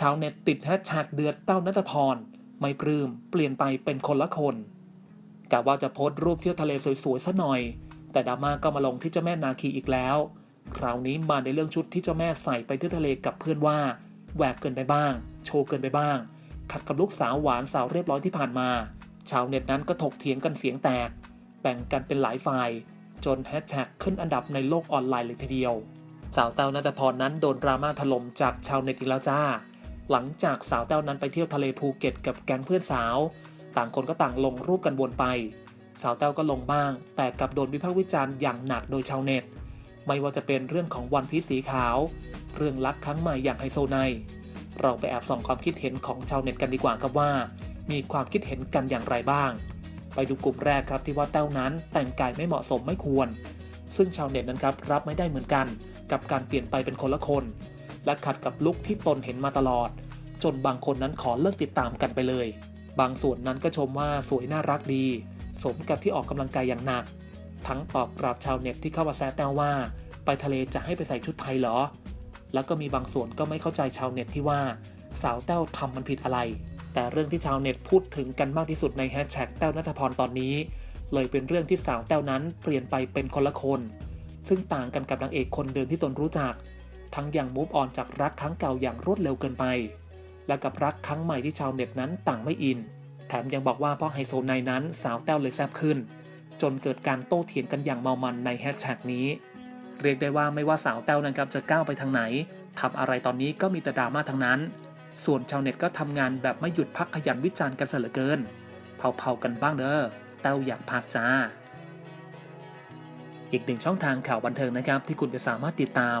ชาวเน็ตติดแฮชแท็กเดือดเต้านัทพร ไม่ปลื้มเปลี่ยนไปเป็นคนละคนกะว่าจะโพสต์รูปเที่ยวทะเลสวยๆซะหน่อย แต่ดราม่าก็มาลงที่เจ้าแม่นาคีอีกแล้ว คราวนี้มาในเรื่องชุดที่เจ้าแม่ใส่ไปเที่ยวทะเลกับเพื่อนว่าแหวกเกินไปบ้าง โชว์เกินไปบ้าง ขัดกับลูกสาวหวานสาวเรียบร้อยที่ผ่านมา ชาวเน็ตนั้นก็ถกเถียงกันเสียงแตก แบ่งกันเป็นหลายฝ่าย จนแฮชแท็กขึ้นอันดับในโลกออนไลน์เลยทีเดียว สาวเต้านัทพรนั้นโดนดราม่าถล่มจากชาวเน็ตอีกแล้วจ้า หลังจากสาวเต้านั้นไปเที่ยวทะเลภูเก็ตกับแก๊งเพื่อนสาว ต่างคนก็ต่างลงรูปกันวนไป สาวเต้าก็ลงบ้าง แต่กลับโดนวิพากษ์วิจารณ์อย่างหนักโดยชาวเน็ต ไม่ว่าจะเป็นเรื่องของวันพีสีขาว เรื่องรักครั้งใหม่อย่างไฮโซไนเราไปแอบส่องความคิดเห็นของชาวเน็ตกันดีกว่าครับว่า มีความคิดเห็นกันอย่างไรบ้าง ไปดูกลุ่มแรกครับที่ว่าแต้วนั้นแต่งกายไม่เหมาะสมไม่ควร ซึ่งชาวเน็ตนั้นครับรับไม่ได้เหมือนกัน กับการเปลี่ยนไปเป็นคนละคน และขัดกับลุคที่ตนเห็นมาตลอด จนบางคนนั้นขอเลิกติดตามกันไปเลย บางส่วนนั้นก็ชมว่าสวยน่ารักดี สมกับที่ออกกำลังกายอย่างหนัก ทั้งตอบกลับชาวเน็ตที่เข้ามาแซะแต้วว่า ไปทะเลจะให้ไปใส่ชุดไทยเหรอ แล้วก็มีบางส่วนก็ไม่เข้าใจชาวเน็ตที่ว่า สาวแต้วทำมันผิดอะไร แต่เรื่องที่ชาวเน็ตพูดถึงกันมากที่สุดในแฮชแท็กแต้วนัทพรตอนนี้ เลยเป็นเรื่องที่สาวแต้วนั้นเปลี่ยนไปเป็นคนละคน ซึ่งต่างกันกับนางเอกคนเดิมที่ตนรู้จัก ทั้งยังมูฟออนจากรักครั้งเก่าอย่างรวดเร็วเกินไป และกับรักครั้งใหม่ที่ชาวเน็ตนั้นต่างไม่อิน แถมยังบอกว่าเพราะไฮโซไนนั้นสาวแต้วเลยแซบขึ้น จนเกิดการโต้เถียงกันอย่างเมามันในแฮชแท็กนี้ เรียกได้ว่าไม่ว่าสาวแต้วนั้นครับจะก้าวไปทางไหนทำอะไรตอนนี้ก็มีแต่ดราม่าทั้งนั้น ส่วนชาวเน็ตก็ทำงานแบบไม่หยุดพักขยันวิจารณ์กันเสียเหลือเกิน เผาๆกันบ้างเด้อแต้วอยากพักจ้าอีกหนึ่งช่องทางข่าวบันเทิงนะครับ ที่คุณจะสามารถติดตาม